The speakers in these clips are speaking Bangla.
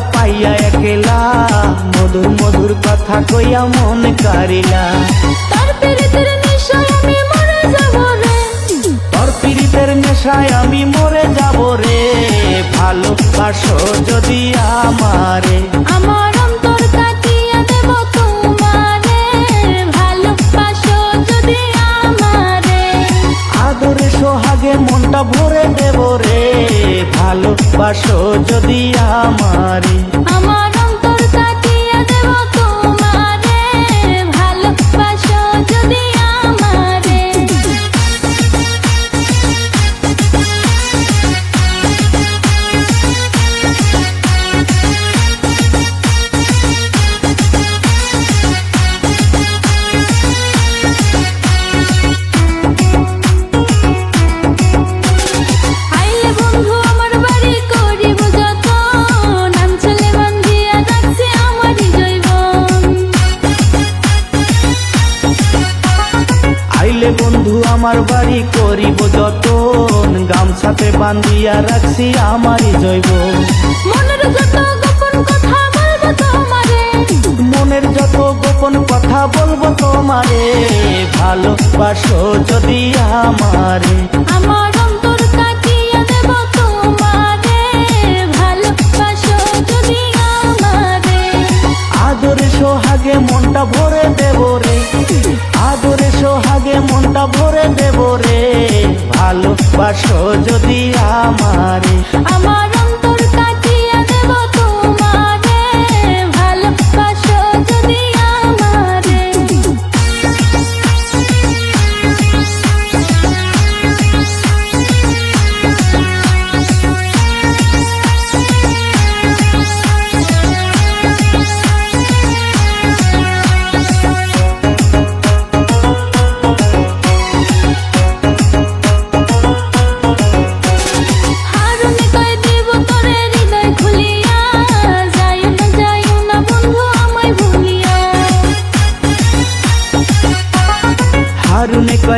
পাইয়া একেলা। মধুর মধুর কথা কইয়া মন কারিলা। তার পীড়িতের নেশায় আমি মরে যাব রে। তোর পীড়িতের নেশায় আমি মরে যাব রে। ভালোবাসো যদি আমারে। ভালোবাসো যদি আমারে আমার বাড়ি করিব যতন গামছাতে বান্ধিয়া রাখছি আমারই জৈব। মনের যত গোপন কথা বলব তোমারে। মনের যত গোপন কথা বলব তোমারে ভালোবাসো যদি আমারে। আমার অন্তর কাটিয়ে দেব তোমারে ভালোবাসো যদি আমারে। আদরে সোহাগে মনটা ভরে দেব ভালোবাসো যদি আমারে।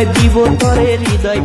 দিব তরে হৃদয়